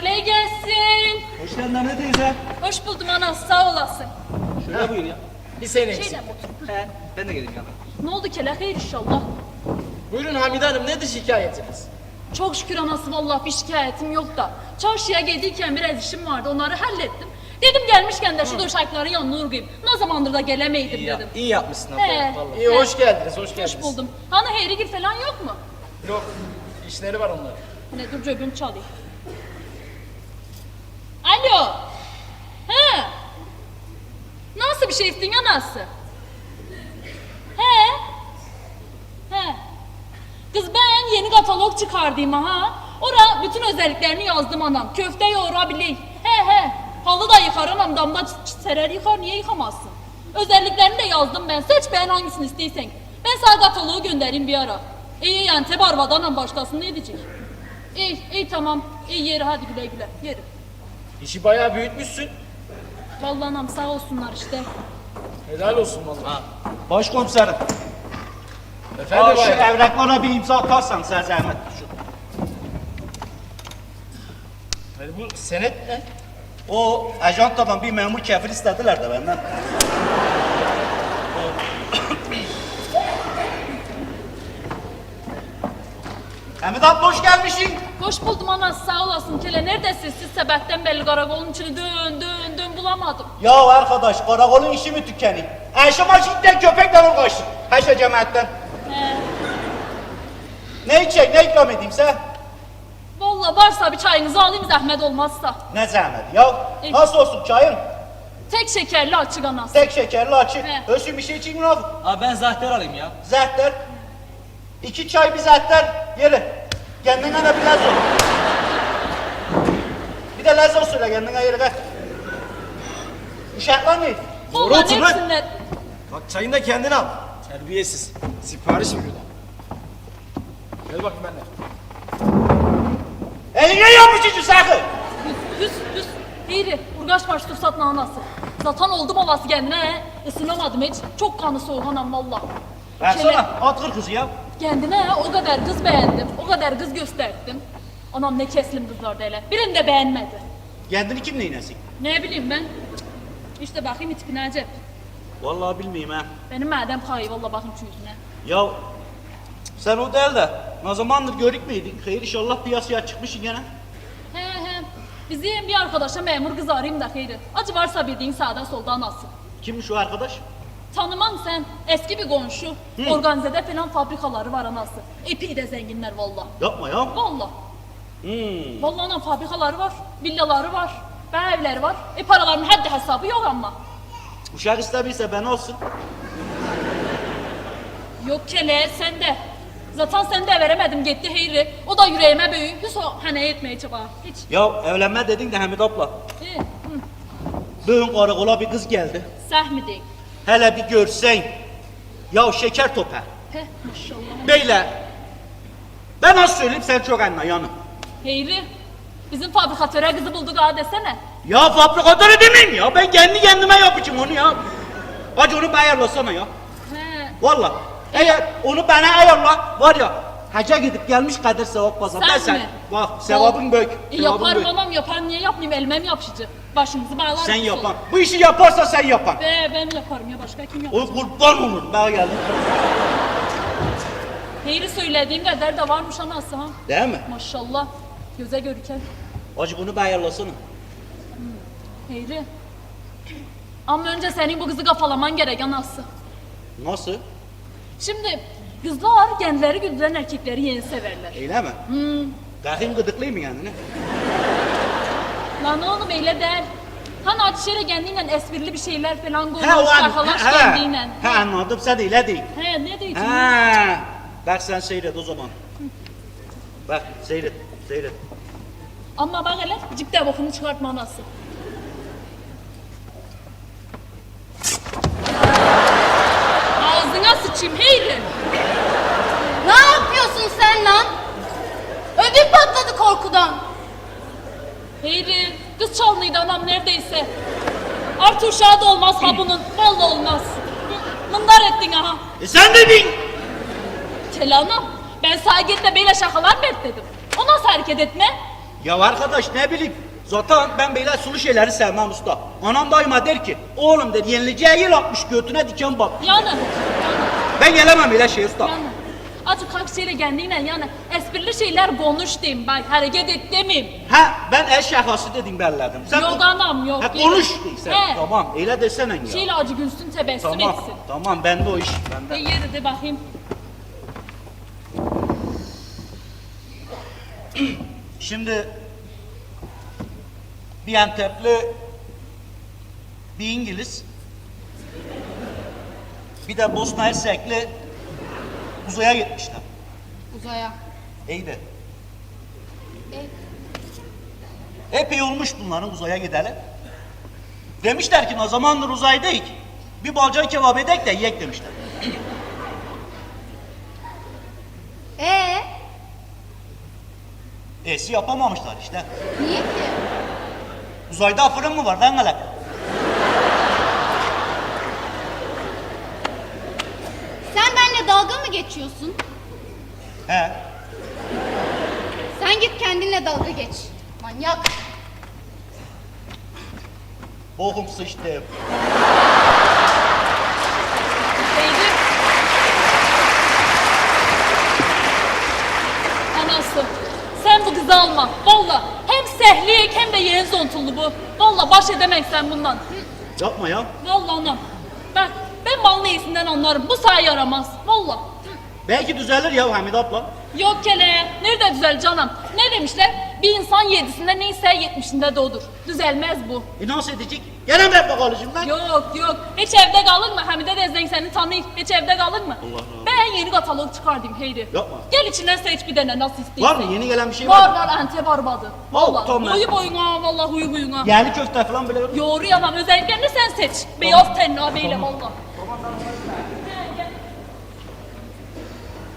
Kolay gelsin. Hoş geldin anne teyze. Hoş buldum ana sağ olasın. Şöyle buyur ya. Bir sene eksik. Otur? He, ben de geleyim yanına. Ne oldu ki la hayır inşallah. Buyurun Hamide Hanım nedir şikayetiniz? Çok şükür anası vallahi bir şikayetim yok da. Çarşıya gelirken biraz işim vardı onları hallettim. Dedim gelmişken de şu döşekleri yanına uğrayayım. Ne zamandır da gelemeydim İyi, ya, dedim. iyi yapmışsın abla. Vallahi. İyi hoş geldiniz, hoş geldiniz. Hoş buldum. Hani Heyrigil falan yok mu? Yok, işleri var onların. Ne dur cebim çalayım. Alo. He. Nasıl bir şey istin anası? He. He. Kız ben yeni katalog çıkardım ha. Ora bütün özelliklerini yazdım anam. Köfte yoğurabilir. He he. Halı da yıkar anam ç- serer yıkar niye yıkamazsın? Özelliklerini de yazdım ben. Seç beğen hangisini istiyorsan. Ben sana kataloğu göndereyim bir ara. İyi yani tebarvadan başkasını ne diyecek? İyi, iyi tamam. İyi yeri hadi güle güle. Yeri. İşi bayağı büyütmüşsün. Vallahi anam sağ olsunlar işte. Helal olsun vallahi. Başkomiserim. Efendim Aa, şu bayım. evraklara bir imza atarsan sen zahmet. Şu. Yani bu senet ne? O ajantadan bir memur kefil istediler de benden. Hamid abla hoş gelmişsin. Hoş buldum ana sağ olasın. Kele neredesin siz sebepten belli karakolun içini dön dön dön bulamadım. Ya arkadaş karakolun işi mi tükeni? Ayşe Maşit'ten köpekle uğraştık. Haşa cemaatten. He. Ne içecek ne ikram edeyim sen? Vallahi varsa bir çayınızı alayım zahmet olmazsa. Ne zahmet ya? İyi. Nasıl olsun çayın? Tek şekerli açık anası. Tek şekerli açık. He. Ölsün bir şey için mi? Abi ben zahter alayım ya. Zehter. İki çay bir zehter. Yeri. Kendine de bir lezzet. Bir de lezzet söyle kendine yeri ver. Uşaklar ne? Vallahi otur lan. hepsinden. Bak çayını da kendin al. Terbiyesiz. Sipariş mi burada? Gel bakayım benimle. Eline yapmış içi sakın. Hüs hüs. Heyri, urgaç baş tursatma anası. Zaten oldum olası kendine he. Isınamadım hiç. Çok kanı soğuk anam valla. Versene. At kır kızı ya. Kendine he, o kadar kız beğendim. O kadar kız gösterdim. Anam ne keslim kızlardı hele. Birini de beğenmedi. Kendini kim neynesin? Ne bileyim ben. İşte bakayım tipine acep. Vallahi bilmeyeyim ha. Benim madem kayı valla bakayım şu yüzüne. Ya sen o değil de ne zamandır görük müydün? Hayır inşallah piyasaya çıkmışsın gene. He he. Bizim bir arkadaşa memur kız arayayım da hayri. Acı varsa bildiğin sağdan soldan alsın. Kimmiş o arkadaş? Tanımam sen. Eski bir komşu. Organizede falan fabrikaları var anası. Epey de zenginler valla. Yapma ya. Valla. Hmm. Valla anam fabrikaları var. Villaları var. Ve evleri var. E paraların haddi hesabı yok ama. Uşak istemişse ben olsun. Yok kele sen de. Zaten sen de veremedim gitti heyri. O da yüreğime büyü. Hiç o hani etmeye çaba. Hiç. Ya evlenme dedin de Hamid abla. E, hı. Bugün karakola bir kız geldi. Sahmi Hele bir görsen. Ya şeker maşallah. Beyler. Ben az söyleyeyim sen çok anla yanım. Heyri. Bizim fabrikatöre kızı bulduk ha desene. Ya fabrikatörü demeyeyim ya. Ben kendi kendime yapacağım onu ya. Hacı onu ayarlasana ya. He. Valla. Eğer onu bana ayarla var ya. Hacca gidip gelmiş kadar sevap kazan. Sen Ben sen. mi? Bak sevabın büyük. E, sevabın yaparım büyük. anam yapar niye yapmayayım elime mi yapışıcı? Başımızı bağlar Sen mısın? yapan. Bu işi yaparsan sen yapan. Be ben yaparım ya başka kim yapar? O kurban olur. Ben geldim. Heyri söylediğin kadar da varmış anası ha. Değil mi? Maşallah. Göze görüken. Hacı bunu bir ayarlasana. Heyri. Ama önce senin bu kızı kafalaman gerek anası. Nasıl? Şimdi kızlar kendileri güldüren erkekleri yeni severler. Öyle mi? Hmm. Kalkayım gıdıklayayım mı kendini? Lan oğlum öyle der. Hani Atişer'e kendiyle esprili bir şeyler falan konuş, He ulan. şakalaş he, kendiyle. He anladım sen öyle değil. He ne diyeceğim? He. Bak sen seyret o zaman. Bak seyret. Seyret. Ama bak hele cipte bokunu çıkartma anası. Ağzına sıçayım Heyri. Ne yapıyorsun sen lan? Ödüm patladı korkudan. Çalınıydı anam neredeyse. Artı uşağı da olmaz ha bunun. Vallahi olmaz. Mındar ettin aha. E sen de bin. Kelanım ben sana git de böyle şakalar mı et dedim. O nasıl hareket etme? Ya arkadaş ne bileyim. Zaten ben böyle sulu şeyleri sevmem usta. Anam daima der ki oğlum der yenileceği yıl atmış götüne diken bak. Yani, Ben gelemem öyle şey usta. yani. Açık kalk şeyle kendinle yani esprili şeyler konuş diyeyim bak hareket et demeyeyim. Ha ben el şakası dedim belledim. Sen Yok anam yok. Ha değil. konuş deysen. He. Tamam öyle desene ya. Şeyle acı gülsün tebessüm tamam etsin. tamam bende o iş E bende. yeri de bakayım. Şimdi bir Antepli bir İngiliz bir de Bosna Hersekli uzaya gitmişler. Uzaya. İyi de E, epey olmuş bunların uzaya gidelim. Demişler ki ne zamandır uzaydayız. Bir balcan kebap edek de yiyek demişler. ee, Esi yapamamışlar işte. niye ki? Uzayda fırın mı var lan alak? Sen benimle dalga mı geçiyorsun? He. Sen git kendinle dalga geç. Manyak. Bokum sıçtım. Beydim. Anası. Sen bu kızı alma. Valla. Hem sehliyek hem de yeğen zontullu bu. Valla baş edemem sen bundan. Yapma ya. Valla anam. Bak ben malın iyisinden anlarım. Bu sayı yaramaz. Valla. Belki düzelir ya Hamid abla. Yok kele. Nerede düzel canım? Ne demişler? Bir insan yedisinde neyse yetmişinde doğdur. Düzelmez bu. E nasıl edecek? Gene mi bakalım lan? Yok yok. Hiç evde kalır mı? Hamide Dezden seni tanıyor. Hiç evde kalır mı? Allah Allah. Ben yeni katalog çıkardım Heyri. Yapma. Gel içinden seç bir tane nasıl istiyorsan. Var mı? Yeni gelen bir şey var Var mı? var Antep arbadı. Al, Valla. tamam. Huyu boyuna valla huyu boyuna. Yerli köfte falan böyle. Yoğuru yalan özelliklerini sen seç. Beyaz tenli abiyle valla.